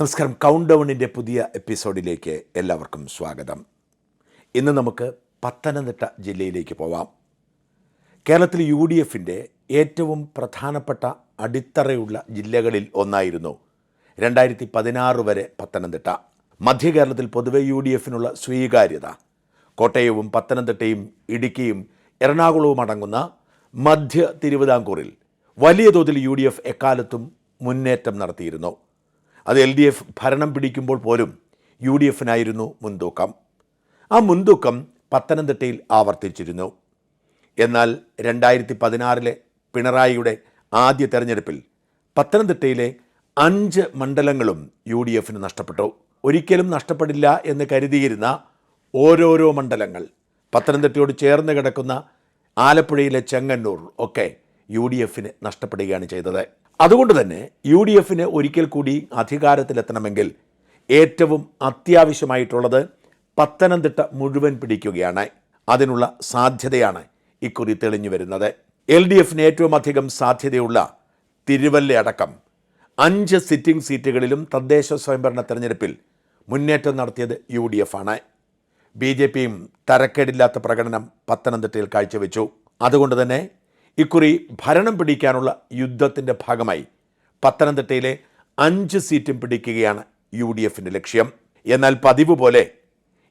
നമസ്കാരം. കൗണ്ട് ഡൗണിന്റെ പുതിയ എപ്പിസോഡിലേക്ക് എല്ലാവർക്കും സ്വാഗതം. ഇന്ന് നമുക്ക് പത്തനംതിട്ട ജില്ലയിലേക്ക് പോവാം. കേരളത്തിൽ യു ഡി എഫിന്റെ ഏറ്റവും പ്രധാനപ്പെട്ട അടിത്തറയുള്ള ജില്ലകളിൽ ഒന്നായിരുന്നു രണ്ടായിരത്തി പതിനാറ് വരെ പത്തനംതിട്ട. മധ്യ കേരളത്തിൽ പൊതുവെ യു ഡി എഫിനുള്ള സ്വീകാര്യത. കോട്ടയവും പത്തനംതിട്ടയും ഇടുക്കിയും എറണാകുളവും അടങ്ങുന്ന മധ്യ തിരുവിതാംകൂറിൽ വലിയ തോതിൽ യു ഡി എഫ് എക്കാലത്തും മുന്നേറ്റം നടത്തിയിരുന്നു. അത് എൽ ഡി എഫ് ഭരണം പിടിക്കുമ്പോൾ പോലും യു ഡി എഫിനായിരുന്നു മുൻതൂക്കം. ആ മുൻതൂക്കം പത്തനംതിട്ടയിൽ ആവർത്തിച്ചിരുന്നു. എന്നാൽ രണ്ടായിരത്തി പതിനാറിലെ പിണറായിയുടെ ആദ്യ തെരഞ്ഞെടുപ്പിൽ പത്തനംതിട്ടയിലെ അഞ്ച് മണ്ഡലങ്ങളും യു ഡി എഫിന് നഷ്ടപ്പെട്ടു. ഒരിക്കലും നഷ്ടപ്പെടില്ല എന്ന് കരുതിയിരുന്ന ഓരോരോ മണ്ഡലങ്ങൾ പത്തനംതിട്ടയോട് ചേർന്ന് കിടക്കുന്ന ആലപ്പുഴയിലെ ചെങ്ങന്നൂർ ഒക്കെ യു ഡി എഫിന് നഷ്ടപ്പെടുകയാണ് ചെയ്തത്. അതുകൊണ്ട് തന്നെ യു ഡി എഫിന് ഒരിക്കൽ കൂടി അധികാരത്തിലെത്തണമെങ്കിൽ ഏറ്റവും അത്യാവശ്യമായിട്ടുള്ളത് പത്തനംതിട്ട മുഴുവൻ പിടിക്കുകയാണ്. അതിനുള്ള സാധ്യതയാണ് ഇക്കുറി തെളിഞ്ഞു വരുന്നത്. എൽ ഡി എഫിന് ഏറ്റവും അധികം സാധ്യതയുള്ള തിരുവല്ല അടക്കം അഞ്ച് സിറ്റിംഗ് സീറ്റുകളിലും തദ്ദേശ സ്വയംഭരണ തെരഞ്ഞെടുപ്പിൽ മുന്നേറ്റം നടത്തിയത് യു ഡി എഫ് ആണ് ബി ജെ പിയും തരക്കേടില്ലാത്ത പ്രകടനം പത്തനംതിട്ടയിൽ കാഴ്ചവെച്ചു. അതുകൊണ്ട് തന്നെ ഇക്കുറി ഭരണം പിടിക്കാനുള്ള യുദ്ധത്തിന്റെ ഭാഗമായി പത്തനംതിട്ടയിലെ അഞ്ച് സീറ്റും പിടിക്കുകയാണ് യു ഡി എഫിന്റെ ലക്ഷ്യം. എന്നാൽ പതിവ് പോലെ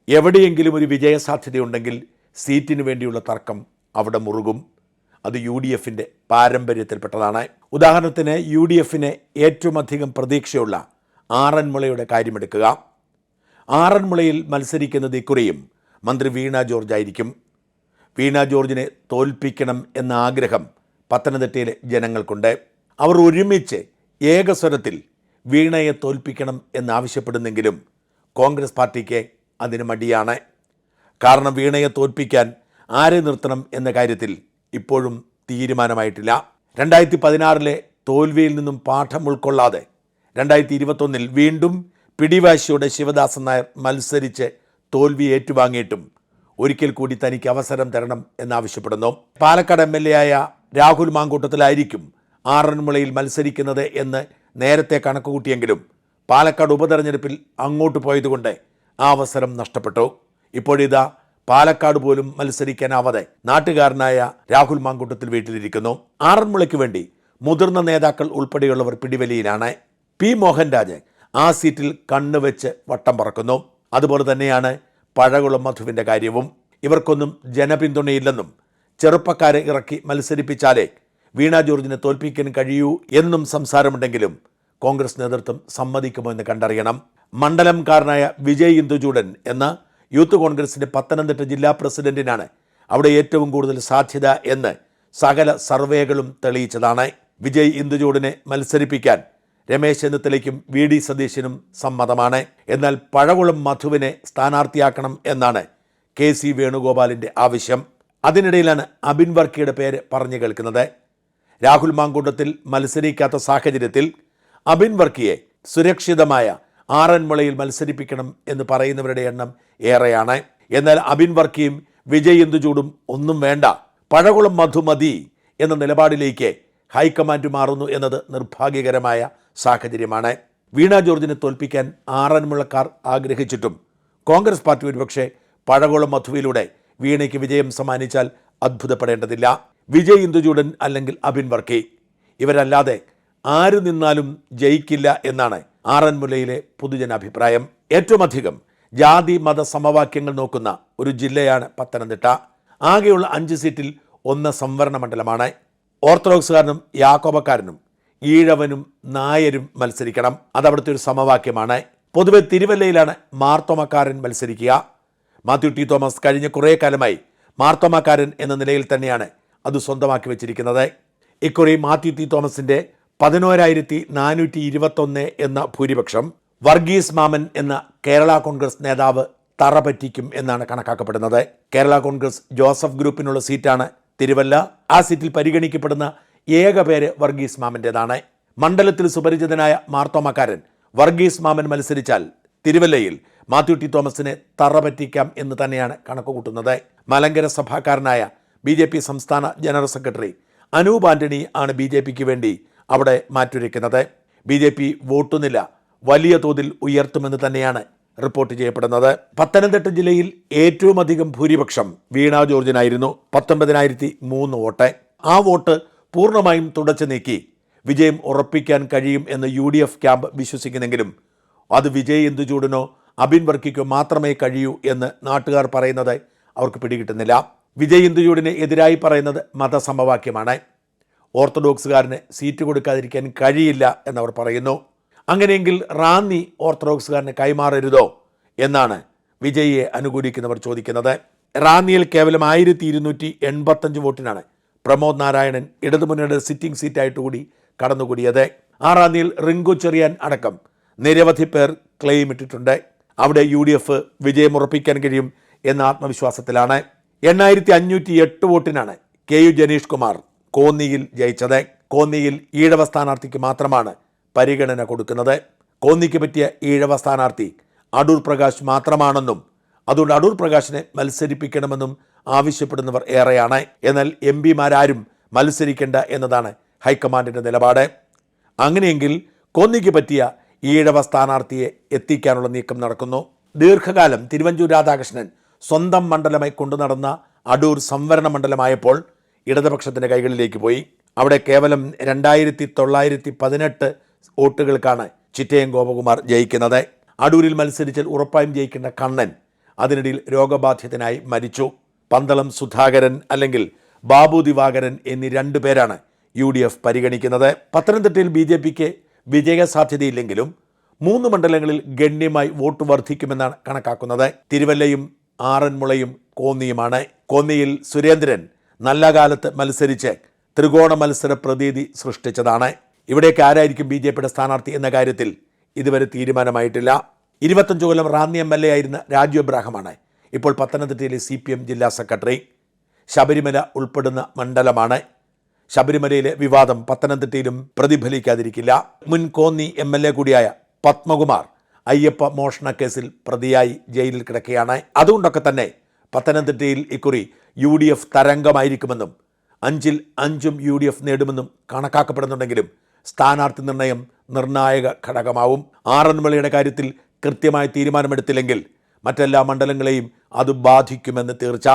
എവിടെയെങ്കിലും ഒരു വിജയസാധ്യതയുണ്ടെങ്കിൽ സീറ്റിന് വേണ്ടിയുള്ള തർക്കം അവിടെ മുറുകും. അത് യു ഡി എഫിന്റെ പാരമ്പര്യത്തിൽപ്പെട്ടതാണ്. ഉദാഹരണത്തിന് യു ഡി എഫിന് ഏറ്റവും അധികം പ്രതീക്ഷയുള്ള ആറന്മുളയുടെ കാര്യമെടുക്കുക. ആറന്മുളയിൽ മത്സരിക്കുന്നത് ഇക്കുറിയും മന്ത്രി വീണ ജോർജ് ആയിരിക്കും വീണ ജോർജിനെ തോൽപ്പിക്കണം എന്ന ആഗ്രഹം പത്തനംതിട്ടയിലെ ജനങ്ങൾക്കുണ്ട്. അവർ ഒരുമിച്ച് ഏകസ്വരത്തിൽ വീണയെ തോൽപ്പിക്കണം എന്നാവശ്യപ്പെടുന്നെങ്കിലും കോൺഗ്രസ് പാർട്ടിക്ക് അതിന് മടിയാണ്. കാരണം വീണയെ തോൽപ്പിക്കാൻ ആരെ നിർത്തണം എന്ന കാര്യത്തിൽ ഇപ്പോഴും തീരുമാനമായിട്ടില്ല. രണ്ടായിരത്തി പതിനാറിലെ തോൽവിയിൽ നിന്നും പാഠം ഉൾക്കൊള്ളാതെ രണ്ടായിരത്തി ഇരുപത്തൊന്നിൽ വീണ്ടും പിടിവാശിയോടെ ശിവദാസൻ നായർ മത്സരിച്ച് തോൽവി ഏറ്റുവാങ്ങിയിട്ടും ഒരിക്കൽ കൂടി തനിക്ക് അവസരം തരണം എന്നാവശ്യപ്പെടുന്നു. പാലക്കാട് എം എൽ എ ആയ രാഹുൽ മാങ്കൂട്ടത്തിലായിരിക്കും ആറന്മുളയിൽ മത്സരിക്കുന്നത് എന്ന് നേരത്തെ കണക്കുകൂട്ടിയെങ്കിലും പാലക്കാട് ഉപതെരഞ്ഞെടുപ്പിൽ അങ്ങോട്ട് പോയതുകൊണ്ട് ആ അവസരം നഷ്ടപ്പെട്ടു. ഇപ്പോഴിതാ പാലക്കാട് പോലും മത്സരിക്കാനാവാതെ നാട്ടുകാരനായ രാഹുൽ മാങ്കൂട്ടത്തിൽ വീട്ടിലിരിക്കുന്നു. ആറന്മുളയ്ക്ക് വേണ്ടി മുതിർന്ന നേതാക്കൾ ഉൾപ്പെടെയുള്ളവർ പിടിവലിയിലാണ്. പി മോഹൻരാജ് ആ സീറ്റിൽ കണ്ണുവെച്ച് വട്ടം പറക്കുന്നു. അതുപോലെ തന്നെയാണ് പഴകുളം മധുവിന്റെ കാര്യവും ഇവർക്കൊന്നും ജനപിന്തുണയില്ലെന്നും ചെറുപ്പക്കാരെ ഇറക്കി മത്സരിപ്പിച്ചാലേ വീണ ജോർജിനെ തോൽപ്പിക്കാൻ കഴിയൂ എന്നും സംസാരമുണ്ടെങ്കിലും കോൺഗ്രസ് നേതൃത്വം സമ്മതിക്കുമോ എന്ന് കണ്ടറിയണം. മണ്ഡലംകാരനായ വിജയ് ഇന്ദുചൂടൻ എന്ന യൂത്ത് കോൺഗ്രസിന്റെ പത്തനംതിട്ട ജില്ലാ പ്രസിഡന്റിനാണ് അവിടെ ഏറ്റവും കൂടുതൽ സാധ്യത എന്ന് സകല സർവേകളും തെളിയിച്ചതാണ്. വിജയ് ഇന്ദുചൂടിനെ മത്സരിപ്പിക്കാൻ രമേശ് ചെന്നിത്തലയ്ക്കും വി ഡി സതീശനും സമ്മതമാണ്. എന്നാൽ പഴകുളം മധുവിനെ സ്ഥാനാർത്ഥിയാക്കണം എന്നാണ് കെ സി വേണുഗോപാലിന്റെ ആവശ്യം. അതിനിടയിലാണ് അബിൻ വർക്കിയുടെ പേര് പറഞ്ഞു കേൾക്കുന്നത്. രാഹുൽ മാങ്കൂട്ടത്തിൽ മത്സരിക്കാത്ത സാഹചര്യത്തിൽ അബിൻ വർക്കിയെ സുരക്ഷിതമായ ആറന്മുളയിൽ മത്സരിപ്പിക്കണം എന്ന് പറയുന്നവരുടെ എണ്ണം ഏറെയാണ്. എന്നാൽ അബിൻ വർക്കിയും വിജയ് ഇന്ദുചൂടും ഒന്നും വേണ്ട. പഴകുളം മധു മതി എന്ന നിലപാടിലേക്ക് ഹൈക്കമാൻഡ് മാറുന്നു എന്നത് നിർഭാഗ്യകരമായ സാഹചര്യമാണ്. വീണ ജോർജിനെ തോൽപ്പിക്കാൻ ആറന്മുളക്കാർ ആഗ്രഹിച്ചിട്ടും കോൺഗ്രസ് പാർട്ടി ഒരുപക്ഷെ പഴകോളം മധുവിലൂടെ വീണയ്ക്ക് വിജയം സമ്മാനിച്ചാൽ അത്ഭുതപ്പെടേണ്ടതില്ല. വിജയ് ഇന്ദുചൂടൻ അല്ലെങ്കിൽ അബിൻ വർക്കി. ഇവരല്ലാതെ ആര് നിന്നാലും ജയിക്കില്ല എന്നാണ് ആറന്മുലയിലെ പൊതുജനാഭിപ്രായം. ഏറ്റവും അധികം ജാതി മത സമവാക്യങ്ങൾ നോക്കുന്ന ഒരു ജില്ലയാണ് പത്തനംതിട്ട. ആകെയുള്ള അഞ്ച് സീറ്റിൽ ഒന്ന് സംവരണ മണ്ഡലമാണ്. ഓർത്തഡോക്സുകാരനും യാക്കോബക്കാരനും ഈഴവനും നായരും മത്സരിക്കണം. അതവിടുത്തെ ഒരു സമവാക്യമാണ്. പൊതുവെ തിരുവല്ലയിലാണ് മാർത്തോമക്കാരൻ മത്സരിക്കുക. മാത്യു ടി തോമസ് കഴിഞ്ഞ കുറേ കാലമായി മാർത്തോമക്കാരൻ എന്ന നിലയിൽ തന്നെയാണ് അത് സ്വന്തമാക്കി വെച്ചിരിക്കുന്നത്. ഇക്കുറി മാത്യു ടി തോമസിന്റെ പതിനോരായിരത്തി നാനൂറ്റി ഇരുപത്തൊന്ന് എന്ന ഭൂരിപക്ഷം വർഗീസ് മാമൻ എന്ന കേരള കോൺഗ്രസ് നേതാവ് തറ പറ്റിക്കും എന്നാണ് കണക്കാക്കപ്പെടുന്നത്. കേരള കോൺഗ്രസ് ജോസഫ് ഗ്രൂപ്പിനുള്ള സീറ്റാണ് തിരുവല്ല. ആ സീറ്റിൽ പരിഗണിക്കപ്പെടുന്ന ഏക പേര് വർഗീസ് മാമന്റേതാണ്. മണ്ഡലത്തിൽ സുപരിചിതനായ മാർത്തോമക്കാരൻ വർഗീസ് മാമൻ മത്സരിച്ചാൽ തിരുവല്ലയിൽ മാത്യു ടി തോമസിനെ തറ പറ്റിക്കാം എന്ന് തന്നെയാണ് കണക്കുകൂട്ടുന്നത്. മലങ്കര സഭാക്കാരനായ ബി ജെ പി സംസ്ഥാന ജനറൽ സെക്രട്ടറി അനൂപ് ആന്റണി ആണ് ബി ജെ പിക്ക് വേണ്ടി അവിടെ മാറ്റുരയ്ക്കുന്നത്. ബി ജെ പി വോട്ടുനില വലിയ തോതിൽ ഉയർത്തുമെന്ന് തന്നെയാണ് റിപ്പോർട്ട് ചെയ്യപ്പെടുന്നത്. പത്തനംതിട്ട ജില്ലയിൽ ഏറ്റവും അധികം ഭൂരിപക്ഷം വീണ ജോർജിനായിരുന്നു. പത്തൊമ്പതിനായിരത്തി മൂന്ന് വോട്ട്. ആ വോട്ട് പൂർണമായും തുടച്ചു നീക്കി. വിജയം ഉറപ്പിക്കാൻ കഴിയും എന്ന് യു ഡി എഫ് ക്യാമ്പ് വിശ്വസിക്കുന്നെങ്കിലും അത് വിജയ് ഇന്ദുചൂടിനോ അബിൻ വർക്കിക്കോ മാത്രമേ കഴിയൂ എന്ന് നാട്ടുകാർ പറയുന്നത് അവർക്ക് പിടികിട്ടുന്നില്ല. വിജയ് ഇന്ദുചൂടിന് എതിരായി പറയുന്നത് മതസമവാക്യമാണ്. ഓർത്തഡോക്സുകാരന് സീറ്റ് കൊടുക്കാതിരിക്കാൻ കഴിയില്ല എന്നവർ പറയുന്നു. അങ്ങനെയെങ്കിൽ റാന്നി ഓർത്തഡോക്സുകാരന് കൈമാറരുതോ എന്നാണ് വിജയിയെ അനുകൂലിക്കുന്നവർ ചോദിക്കുന്നത്. റാന്നിയിൽ കേവലം ആയിരത്തി ഇരുന്നൂറ്റി എൺപത്തഞ്ച് വോട്ടിനാണ് പ്രമോദ് നാരായണൻ ഇടതുമുന്നണിയുടെ സിറ്റിംഗ് സീറ്റായിട്ട് കൂടി കടന്നുകൂടിയത്. ആറാം റാന്നിയിൽ റിങ്കു ചെറിയാൻ അടക്കം നിരവധി പേർ ക്ലെയിം ഇട്ടിട്ടുണ്ട്. അവിടെ യു ഡി എഫ് വിജയമുറപ്പിക്കാൻ കഴിയും എന്ന ആത്മവിശ്വാസത്തിലാണ്. എണ്ണായിരത്തി അഞ്ഞൂറ്റി എട്ട് വോട്ടിനാണ് കെ യു ജനീഷ് കുമാർ കോന്നിയിൽ ജയിച്ചത്. കോന്നിയിൽ ഈഴവ സ്ഥാനാർത്ഥിക്ക് മാത്രമാണ് പരിഗണന കൊടുക്കുന്നത്. കോന്നിക്ക് പറ്റിയ ഈഴവ സ്ഥാനാർത്ഥി അടൂർ പ്രകാശ് മാത്രമാണെന്നും അതുകൊണ്ട് അടൂർ പ്രകാശിനെ മത്സരിപ്പിക്കണമെന്നും ആവശ്യപ്പെടുന്നവർ ഏറെയാണ്. എന്നാൽ എം പിമാരാരും മത്സരിക്കേണ്ട എന്നതാണ് ഹൈക്കമാൻഡിന്റെ നിലപാട്. അങ്ങനെയെങ്കിൽ കോന്നിക്ക് പറ്റിയ ഈഴവ സ്ഥാനാർത്ഥിയെ എത്തിക്കാനുള്ള നീക്കം നടക്കുന്നു. ദീർഘകാലം തിരുവഞ്ചൂർ രാധാകൃഷ്ണൻ സ്വന്തം മണ്ഡലമായി കൊണ്ടു നടന്ന അടൂർ സംവരണ മണ്ഡലമായപ്പോൾ ഇടതുപക്ഷത്തിന്റെ കൈകളിലേക്ക് പോയി. അവിടെ കേവലം രണ്ടായിരത്തി തൊള്ളായിരത്തി പതിനെട്ട് വോട്ടുകൾക്കാണ് ചിറ്റയം ഗോപകുമാർ ജയിക്കുന്നത്. അടൂരിൽ മത്സരിച്ചാൽ ഉറപ്പായും ജയിക്കേണ്ട കണ്ണൻ അതിനിടയിൽ രോഗബാധിതനായി മരിച്ചു. പന്തളം സുധാകരൻ അല്ലെങ്കിൽ ബാബു ദിവാകരൻ എന്നീ രണ്ടു പേരാണ് യു ഡി എഫ് പരിഗണിക്കുന്നത്. പത്തനംതിട്ടയിൽ ബി ജെ പിക്ക് വിജയ സാധ്യതയില്ലെങ്കിലും മൂന്ന് മണ്ഡലങ്ങളിൽ ഗണ്യമായി വോട്ട് വർദ്ധിക്കുമെന്നാണ് കണക്കാക്കുന്നത്. തിരുവല്ലയും ആറന്മുളയും കോന്നിയുമാണ്. കോന്നിയിൽ സുരേന്ദ്രൻ നല്ല കാലത്ത് മത്സരിച്ച് ത്രികോണ മത്സര പ്രതീതി സൃഷ്ടിച്ചതാണ്. ഇവിടേക്ക് ആരായിരിക്കും ബി ജെ പിയുടെ സ്ഥാനാർത്ഥി എന്ന കാര്യത്തിൽ ഇതുവരെ തീരുമാനമായിട്ടില്ല. ഇരുപത്തഞ്ച് കൊല്ലം റാന്നി എം എൽ എ ആയിരുന്ന രാജു എബ്രാഹമാണ് ഇപ്പോൾ പത്തനംതിട്ടയിലെ സി പി എം ജില്ലാ സെക്രട്ടറി ശബരിമല ഉൾപ്പെടുന്ന മണ്ഡലമാണ്. ശബരിമലയിലെ വിവാദം പത്തനംതിട്ടയിലും പ്രതിഫലിക്കാതിരിക്കില്ല. മുൻ കോന്നി എം എൽ എ കൂടിയായ പത്മകുമാർ അയ്യപ്പ മോഷണ കേസിൽ പ്രതിയായി ജയിലിൽ കിടക്കുകയാണ്. അതുകൊണ്ടൊക്കെ തന്നെ പത്തനംതിട്ടയിൽ ഇക്കുറി യു ഡി എഫ് തരംഗമായിരിക്കുമെന്നും അഞ്ചിൽ അഞ്ചും യു ഡി എഫ് നേടുമെന്നും കണക്കാക്കപ്പെടുന്നുണ്ടെങ്കിലും സ്ഥാനാർത്ഥി നിർണയം നിർണായക ഘടകമാവും. ആറന്മുളയുടെ കാര്യത്തിൽ കൃത്യമായ തീരുമാനമെടുത്തില്ലെങ്കിൽ മറ്റെല്ലാ മണ്ഡലങ്ങളെയും അത് ബാധിക്കുമെന്ന് തീർച്ച